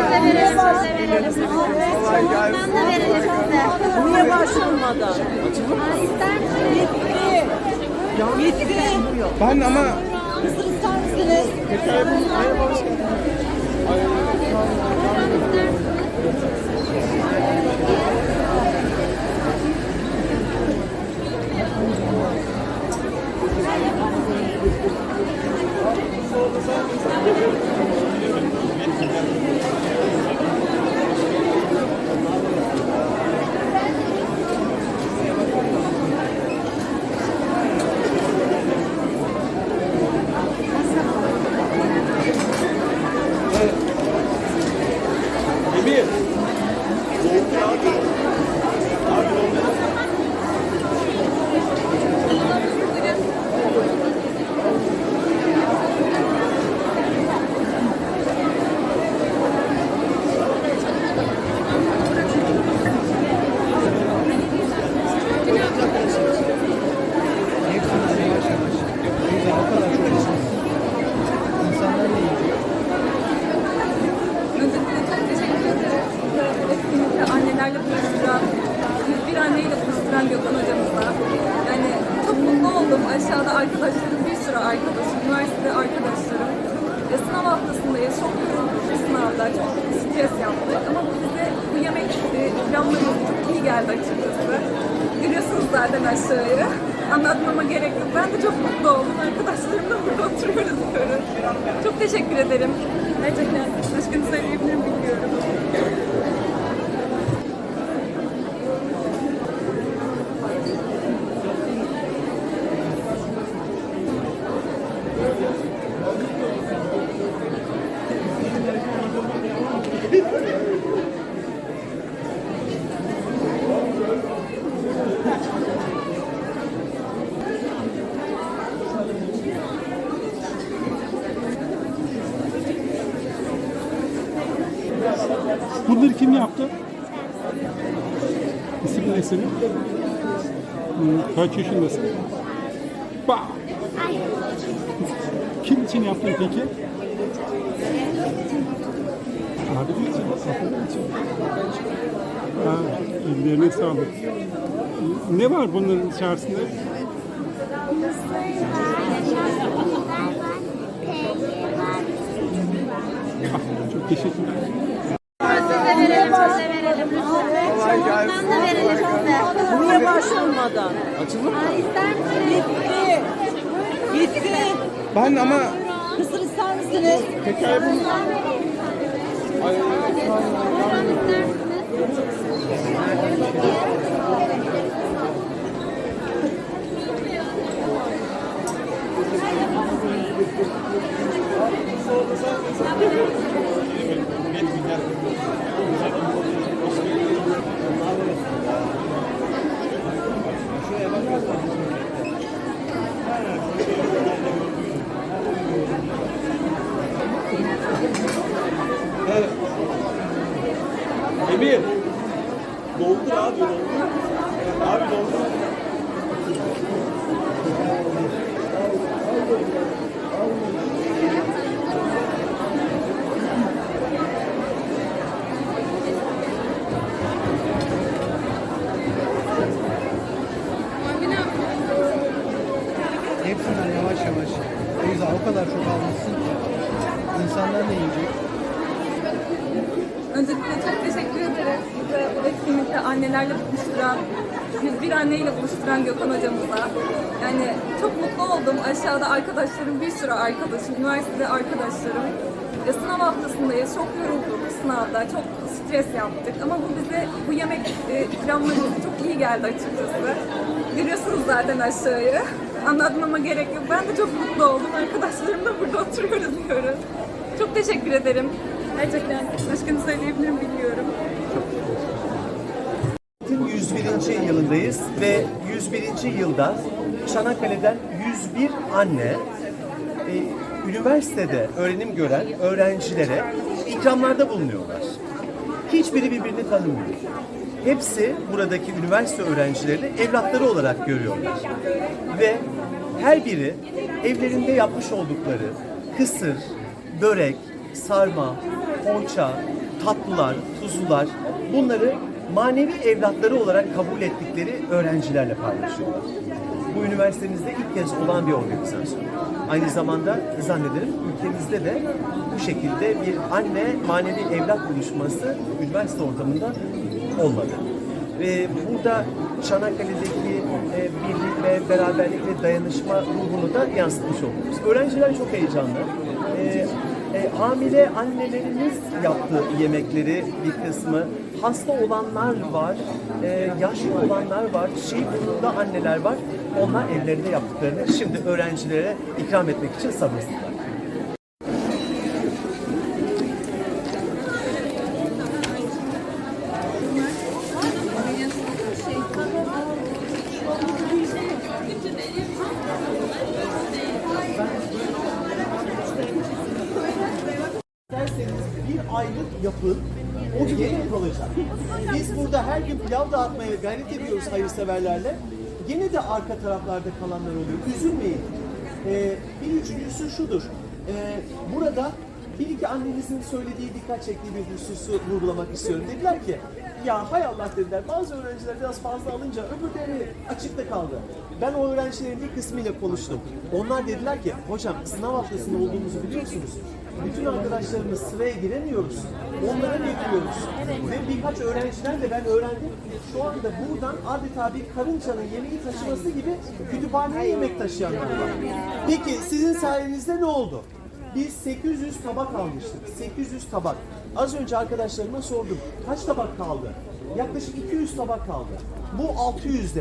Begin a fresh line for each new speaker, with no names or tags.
size verelim, size verelim. Bundan da verelim size.
Niye başvurmadan?
Aa, ister misiniz?
Bitti. Bitti.
Ben ama
Mısır ister misiniz?
Emir.
Öncelikle çok teşekkür ederim. Bu etkinlikte annelerle buluşturan, bir anneyle buluşturan Gökhan hocamıza. Yani çok mutlu oldum. Aşağıda arkadaşlarım, bir sürü arkadaşım, üniversitede arkadaşlarım. Ve sınav haftasındayız. Çok yorulduk bu sınavda. Çok stres yaptık. Ama bu bize bu yemek e, ikramlarımız çok iyi geldi açıkçası. Görüyorsunuz zaten aşağıya. Anlatmama gerek yok. Ben de çok mutlu oldum. Arkadaşlarımla burada oturuyoruz diyorum. Çok teşekkür ederim. Gerçekten başka ne söyleyebilirim bilmiyorum.
Bunları kim yaptı? İsim ne senin? Hmm, Kaç yaşındasın? Bah! Kim için yaptın peki? Abi için, Safiye için. Ha, ellerine sağlık. Ne var bunların içerisinde?
Mısır var, şarkılar size verelim, verelim. Bundan da verelim size.
Niye başvurmadan?
Aa, ister misiniz?
Bitti. Bitti.
ben ama
Mısır ister misiniz?
hikaye bu.
Buyurun ister misiniz?
Emir. Abi doldur. Abi doldur.
Hepsinden yavaş yavaş. Beyza o kadar çok almışsın ki. İnsanlar ne yiyecek?
Öncelikle çok teşekkür ederim. Bize bu etkinlikte annelerle buluşturan, 101 anneyle buluşturan Gökhan hocamıza. Yani çok mutlu oldum. Aşağıda arkadaşlarım, bir sürü arkadaşım, üniversitede arkadaşlarım. Ve sınav haftasındayız. Çok yorulduk sınavda. Çok stres yaptık. Ama bu bize, bu yemek e, çok iyi geldi açıkçası. Görüyorsunuz zaten aşağıya. Anlatmama gerek yok. Ben de çok mutlu oldum. Arkadaşlarımla burada oturuyoruz diyorum. Çok teşekkür ederim. Gerçekten başka ne söyleyebilirim bilmiyorum.
101. yılındayız ve 101. yılda Çanakkale'den 101 anne e, üniversitede öğrenim gören öğrencilere ikramlarda bulunuyorlar. Hiçbiri birbirini tanımıyor. Hepsi buradaki üniversite öğrencilerini evlatları olarak görüyorlar. Ve her biri evlerinde yapmış oldukları kısır, börek, sarma, poğaça, tatlılar, tuzlular bunları manevi evlatları olarak kabul ettikleri öğrencilerle paylaşıyorlar. Bu üniversitemizde ilk kez olan bir organizasyon. Aynı zamanda zannederim ülkemizde de bu şekilde bir anne manevi evlat buluşması üniversite ortamında olmadı. Ve burada Çanakkale'deki e, birlik ve beraberlik ve dayanışma ruhunu da yansıtmış olduk. Öğrenciler çok heyecanlı. E, e, hamile annelerimiz yaptı yemekleri bir kısmı. Hasta olanlar var, e, yaşlı olanlar var, şey burnunda anneler var. Onlar evlerinde yaptıklarını şimdi öğrencilere ikram etmek için sabırsızlar.
Bir aylık yapın, o gene kalacak. Biz burada her gün pilav dağıtmaya gayret ediyoruz hayırseverlerle. Gene de arka taraflarda kalanlar oluyor. Üzülmeyin. Ee, bir üçüncüsü şudur. Ee, burada bir iki annenizin söylediği dikkat çektiği bir hususu vurgulamak istiyorum. Dediler ki, ya hay Allah dediler bazı öğrenciler biraz fazla alınca öbürleri açıkta kaldı. Ben o öğrencilerin bir kısmıyla konuştum. Onlar dediler ki, hocam sınav haftasında olduğumuzu biliyorsunuz. Bütün arkadaşlarımız sıraya giremiyoruz. Onlara getiriyoruz. Ve birkaç öğrenciden de ben öğrendim. Şu anda buradan adeta bir karıncanın yemeği taşıması gibi kütüphaneye yemek taşıyanlar var. Peki sizin sayenizde ne oldu? Biz 800 tabak almıştık. 800 tabak. Az önce arkadaşlarıma sordum. Kaç tabak kaldı? Yaklaşık 200 tabak kaldı. Bu 600 de.